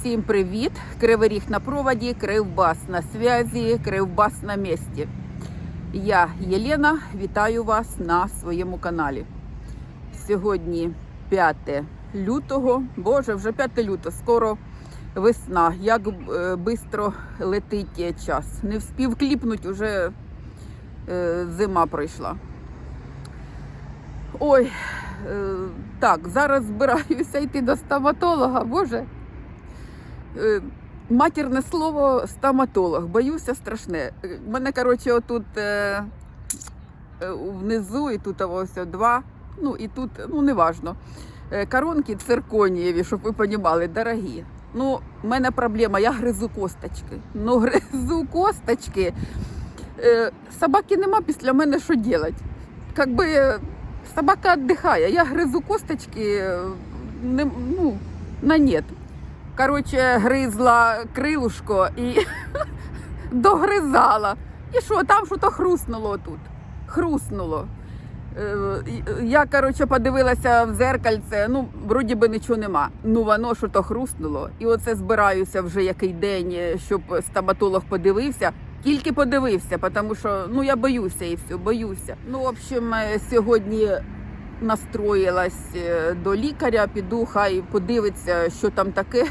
Всім привіт! Кривий ріг на проводі, Кривбас на зв'язі, Кривбас на місці. Я Єлена, вітаю вас на своєму каналі. Сьогодні 5 лютого, боже, вже 5 лютого, скоро весна. Як швидко летить час. Не вспів кліпнуть, уже е, зима пройшла. Ой, е, так, зараз збираюся йти до стоматолога, боже. Е, Матірне слово стоматолог. Боюся страшне. Е, У мене, коротше, отут е, е, внизу і тут ось два. Ну і тут, ну неважно. Е, Коронки цирконієві, щоб ви розуміли, дорогі. Ну, в мене проблема, я гризу косточки. Ну, гризу косточки. Е, Собаки нема після мене що робити. Якби е, собака віддихає, я гризу косточки е, не, ну, на нет. Коротше, гризла крилушко і догризала. І що, там що то хруснуло тут. Хруснуло. Е, Я, коротше, подивилася в зеркальце, ну, вроді би нічого нема. Ну, воно що то хруснуло. І оце збираюся вже який день, е, щоб стоматолог подивився. Тільки подивився, тому що ну, я боюся і все, боюся. Ну, в общем, е, сьогодні настроїлась е, до лікаря, піду, хай подивиться, що там таке.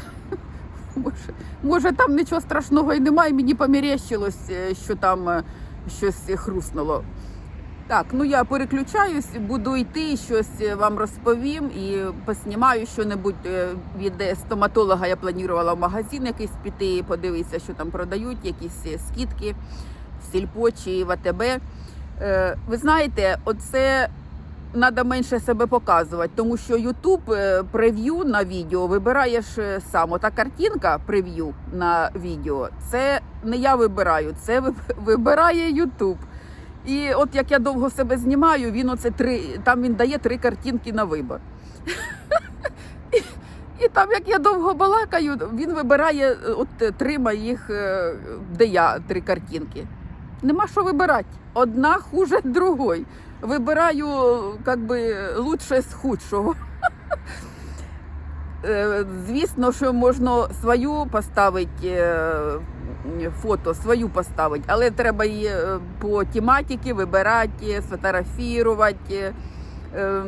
Може, може там нічого страшного і немає, мені помірещилось, е, що там е, щось хруснуло. Так, ну я переключаюсь, буду йти, щось вам розповім і поснімаю що-небудь від стоматолога. Я планувала в магазин якийсь піти, подивитися, що там продають, якісь скидки в сільпо чи Ви знаєте, оце треба менше себе показувати, тому що YouTube е, прев'ю на відео вибираєш е, сам. Ота картинка прев'ю на відео, це не я вибираю, це вибирає YouTube. І от як я довго себе знімаю, він оце три, там він дає три картинки на вибор. І, там, як я довго балакаю, він вибирає е, от три моїх, де я три картинки. Нема що вибирати. Одна хуже другої. Вибираю как би, лучше з худшого. Е, Звісно, що можна свою поставити е, фото, свою поставити, але треба її е, по тематиці вибирати, сфотографувати, е,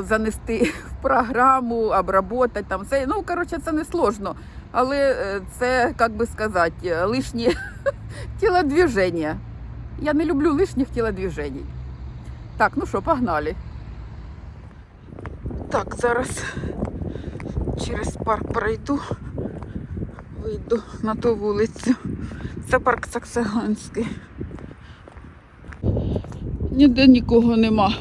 занести в програму, обработати там все. Ну, коротше, це не сложно. Але це, як би сказати, лишні тілодвіження. Я не люблю лишніх тілодвіжень. Так, ну що, погнали. Так, зараз через парк пройду, вийду на ту вулицю. Це парк Саксаганський. Ніде нікого нема.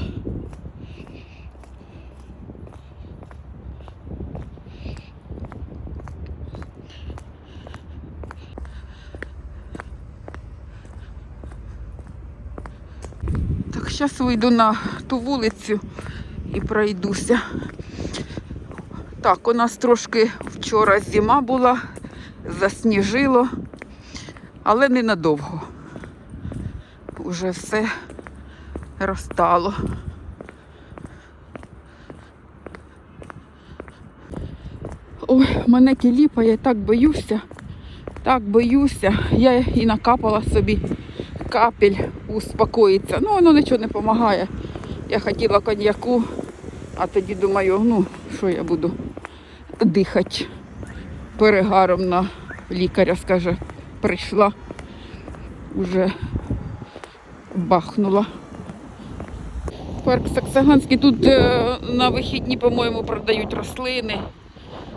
Зараз вийду на ту вулицю і пройдуся. Так, у нас трошки вчора зима була, засніжило, але ненадовго. Уже все розтало. Ой, мене кіліпає, я так боюся, так боюся. Я і накапала собі капель успокоїться. Ну, воно нічого не допомагає. Я хотіла коньяку, а тоді думаю, ну, що я буду дихати перегаром на лікаря, скаже, прийшла, уже бахнула. Парк Саксаганський тут е, на вихідні, по-моєму, продають рослини,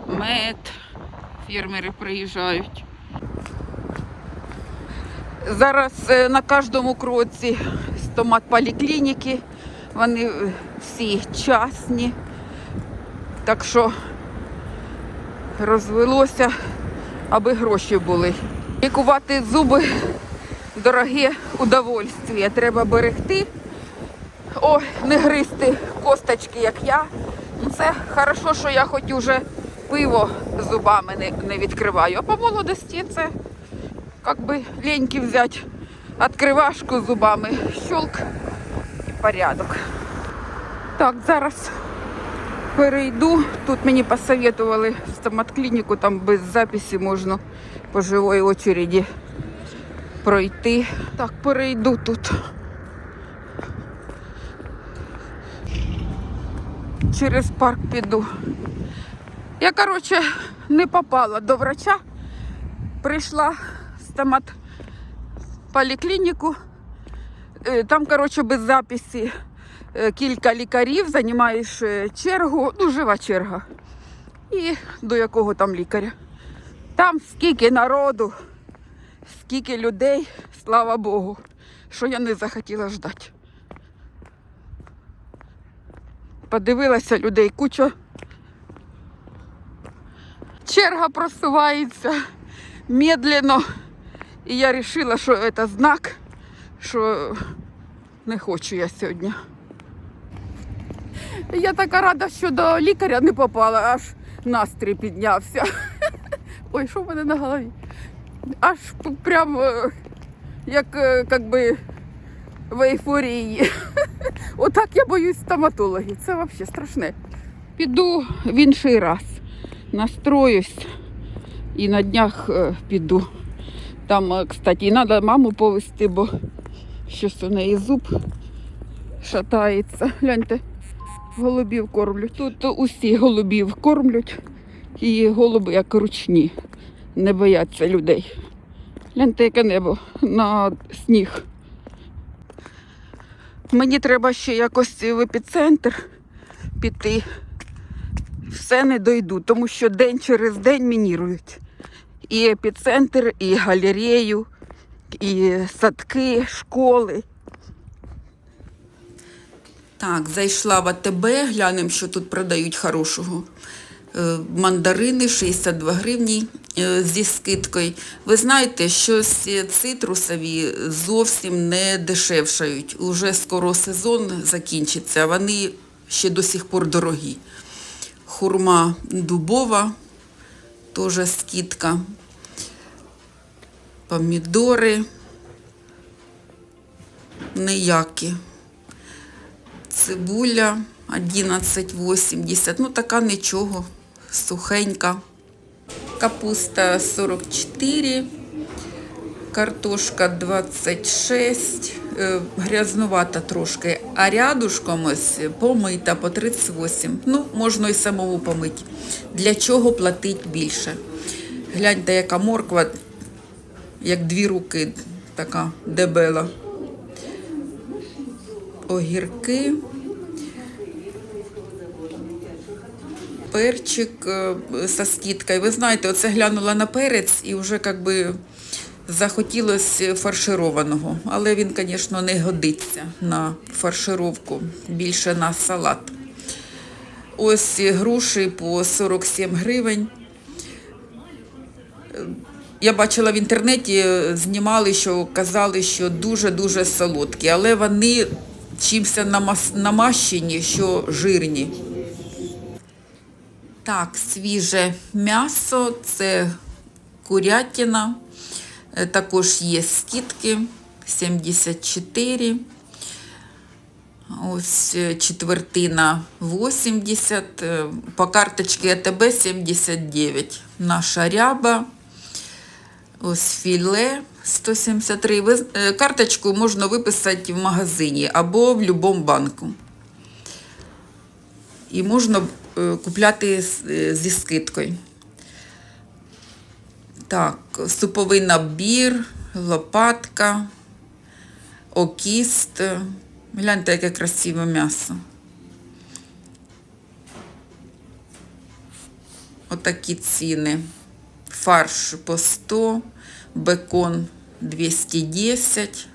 мед, фермери приїжджають. Зараз е, на кожному кроці стомат поліклініки. Вони е, всі частні. Так що розвелося, аби гроші були. Лікувати зуби дороге удовольствие. Треба берегти. О, не гризти косточки, як я. Ну, Це хорошо, що я хоч уже пиво зубами не, не відкриваю. А по молодості це как бы леньки взять открывашку зубами, щелк і порядок. Так, зараз Перейду. Тут мені посоветували в стоматклініку, там без записі можна по живої очереді пройти. Так, перейду тут. Через парк піду. Я, коротше, не попала до врача. Прийшла стомат поліклініку. Е, Там, коротше, без записі е, кілька лікарів, займаєш е, чергу, ну, жива черга. І до якого там лікаря. Там скільки народу, скільки людей, слава Богу, що я не захотіла ждати. Подивилася людей куча. Черга просувається медленно. І я вирішила, що це знак, що не хочу я сьогодні. Я така рада, що до лікаря не попала, аж настрій піднявся. Ой, що в мене на голові? Аж прям е, як, е, би, в ейфорії. Отак я боюсь стоматологів. Це взагалі страшне. Піду в інший раз. Настроюсь і на днях е, піду. Там, е, кстати, треба маму повезти, бо щось у неї зуб шатається. Гляньте, голубів кормлять. Тут усі голубів кормлять, і голуби як ручні, не бояться людей. Гляньте, яке небо на сніг. Мені треба ще якось в епіцентр піти. Все не дойду, тому що день через день мінірують. І епіцентр, і галерею, і садки, школи. Так, зайшла в АТБ, глянемо, що тут продають хорошого. Е, Мандарини 62 гривні е, зі скидкою. Ви знаєте, що цитрусові зовсім не дешевшають. Уже скоро сезон закінчиться, вони ще до сих пор дорогі. Хурма дубова, теж скидка. Помідори ніякі. Цибуля 11,80. Ну, така нічого, сухенька. Капуста 44, картошка 26, е, грязнувата трошки, а рядушком ось помита по 38. Ну, можна і самому помити. Для чого платить більше? Гляньте, яка морква, як дві руки, така дебела. Огірки. перчик е, со скидкою. Ви знаєте, оце глянула на перець і вже як би захотілося фаршированого. Але він, звісно, не годиться на фаршировку, більше на салат. Ось груші по 47 гривень. Я бачила в інтернеті, е, знімали, що казали, що дуже-дуже солодкі, але вони чимся намас- намащені, що жирні. Так, свіже м'ясо, це курятина. Е, Також є скидки 74. Ось е, четвертина 80. е, По карточці АТБ 79. Наша ряба. Ось філе 173. Ви- е, Карточку можна виписати в магазині або в будь-якому банку. І можна е, купляти е, зі скидкою. Так, суповий набір, лопатка, окіст. Гляньте, яке красиве м'ясо. Отакі ціни. Фарш по 100, бекон 210.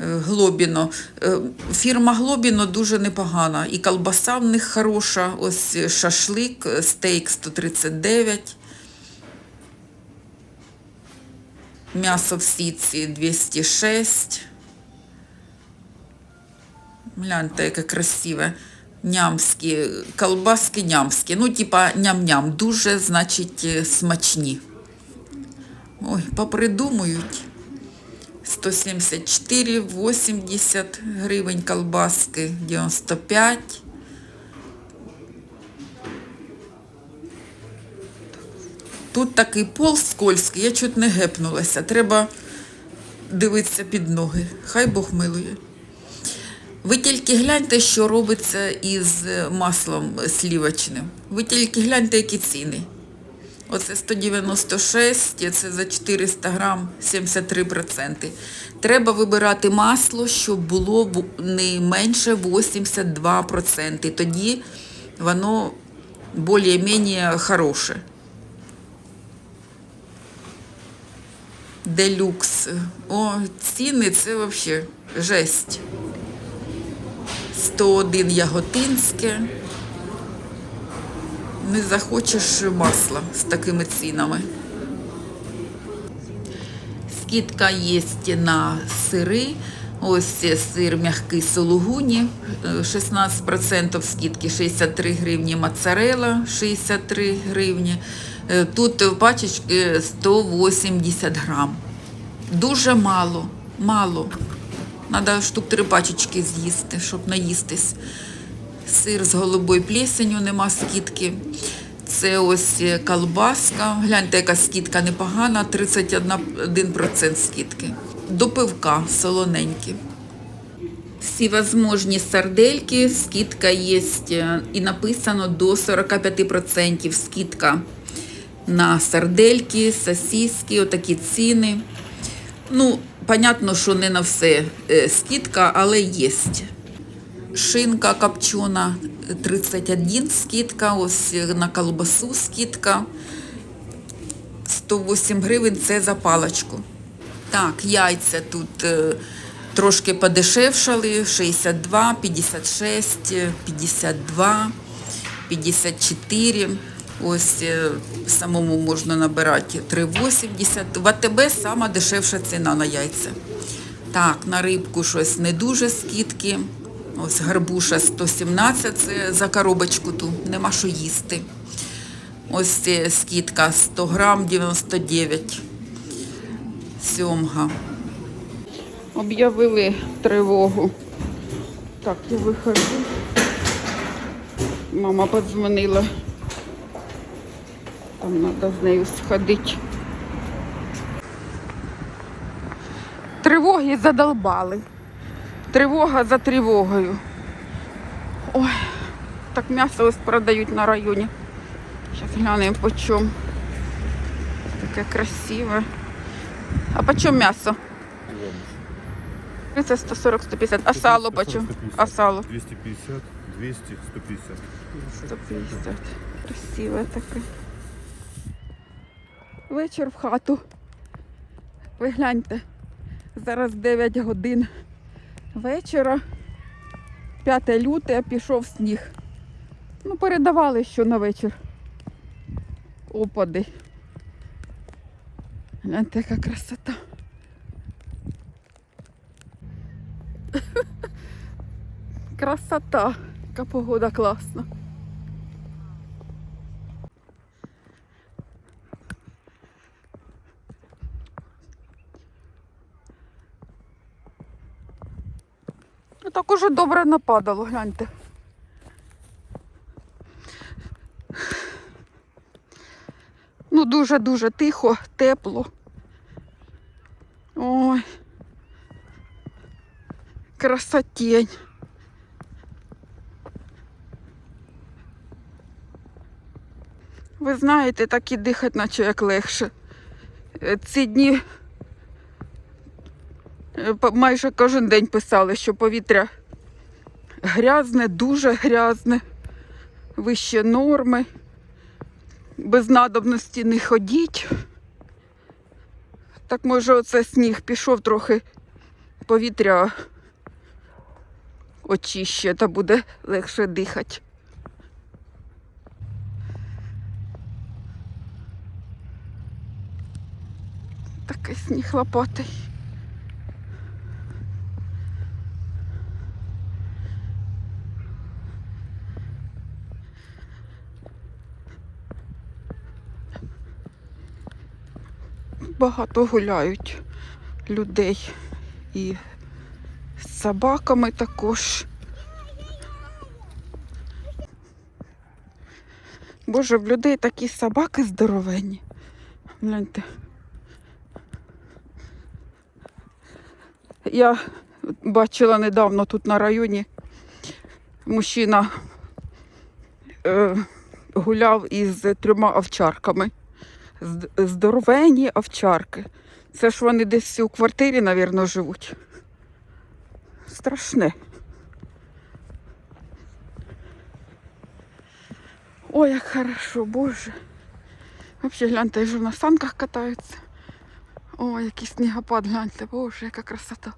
Е, Глобіно. Е, Фірма Глобіно дуже непогана. І колбаса в них хороша. Ось шашлик, е, стейк 139. М'ясо в сітці 206. Гляньте, яке красиве нямські, колбаски нямські. Ну, типа ням-ням. Дуже, значить, е, смачні. Ой, попридумують. 174, 80 гривень колбаски, 95. Тут такий пол скользкий, я чуть не гепнулася. Треба дивитися під ноги. Хай Бог милує. Ви тільки гляньте, що робиться із маслом слівочним. Ви тільки гляньте, які ціни. Оце 196, це за 400 грам 73%. Треба вибирати масло, щоб було не менше 82%. Тоді воно більш-менш хороше. Делюкс. О, ціни це взагалі жесть. 101 яготинське. Не захочеш масла з такими цінами. Скидка є на сири. Ось сир м'який сулугуні, е, 16% скидки, 63 гривні моцарела, 63 гривні. Е, Тут в пачечці 180 грам. Дуже мало, мало. Треба штук три пачечки з'їсти, щоб наїстись. Сир з голубою плесенью, нема скидки. Це ось е, колбаска. Гляньте, яка скидка непогана, 31% скидки. До пивка солоненькі. Всі возможні сардельки, скидка є е, і написано до 45% скидка на сардельки, сосиски, отакі ціни. Ну, понятно, що не на все е, скидка, але є. Шинка копчена 31 скидка, ось на колбасу скидка. 108 гривень це за паличку. Так, яйця тут е, трошки подешевшали, 62, 56, е, 52, 54. Ось е, самому можна набирати 3,80. В АТБ сама дешевша ціна на яйця. Так, на рибку щось не дуже скидки. Ось гарбуша 117 це за коробочку ту, нема що їсти. Ось е, скидка 100 грам 99. Сьомга. Об'явили тривогу. Так, я виходжу. Мама подзвонила. Там треба з нею сходити. Тривоги задолбали. Тривога за тривогою. Ой, так м'ясо ось продають на районі. Зараз глянемо по чому. Таке красиве. А по чому м'ясо? Це 140-150. А сало по чому? А сало? 250, 200, 150. 150. Красиве таке. Вечір в хату. Ви гляньте. Зараз 9 годин вечора. 5 люте, пішов сніг. Ну, передавали, що на вечір. Опади. Гляньте, яка красота. Красота. Яка погода класна. Так уже добре нападало, гляньте. Ну, дуже-дуже тихо, тепло. Ой. Красотень. Ви знаєте, так і дихати, наче як легше. Е, Ці дні майже кожен день писали, що повітря грязне, дуже грязне, вище норми, без надобності не ходіть. Так може оце сніг пішов трохи повітря очище, та буде легше дихати. Такий сніг лопатий. Багато гуляють людей і з собаками також. Боже, в людей такі собаки здоровенні. Гляньте. Я бачила недавно тут на районі мужчина е, гуляв із трьома овчарками. Здоровенні овчарки. Це ж вони десь у квартирі, мабуть, живуть. Страшне. Ой, як хорошо, боже. Взагалі, гляньте, вже на санках катаються. Ой, який снігопад, гляньте, боже, яка красота.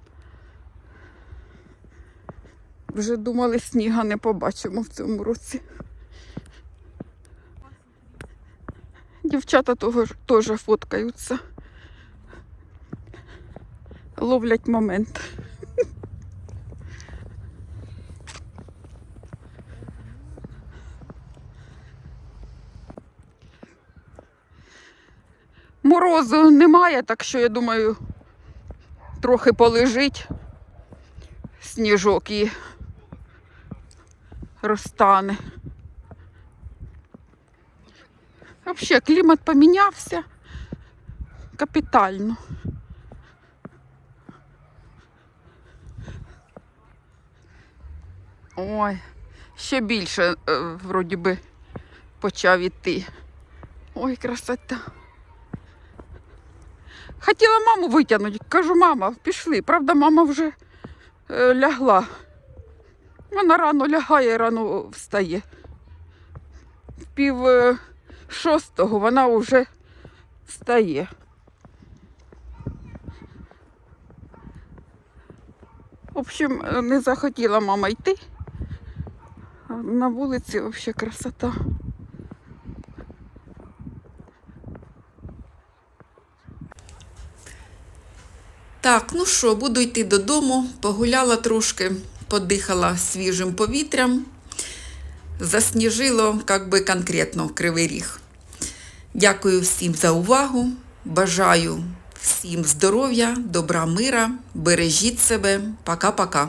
Вже думали, сніга не побачимо в цьому році. Дівчата теж фоткаються. Ловлять момент. Морозу немає, так що я думаю, трохи полежить сніжок і розтане. Взагалі, клімат помінявся капітально. Ой, ще більше, е, вроді би, почав іти. Ой, красота. Хотіла маму витягнути. Кажу, мама, пішли. Правда, мама вже е, лягла. Вона рано лягає, рано встає. Пів е, шостого вона вже встає. В общем, не захотіла мама йти. На вулиці взагалі красота. Так, ну що, буду йти додому, погуляла трошки, подихала свіжим повітрям. Засніжило, як би конкретно кривий ріг. Дякую всім за увагу. Бажаю всім здоров'я, добра мира. Бережіть себе. Пока-пока.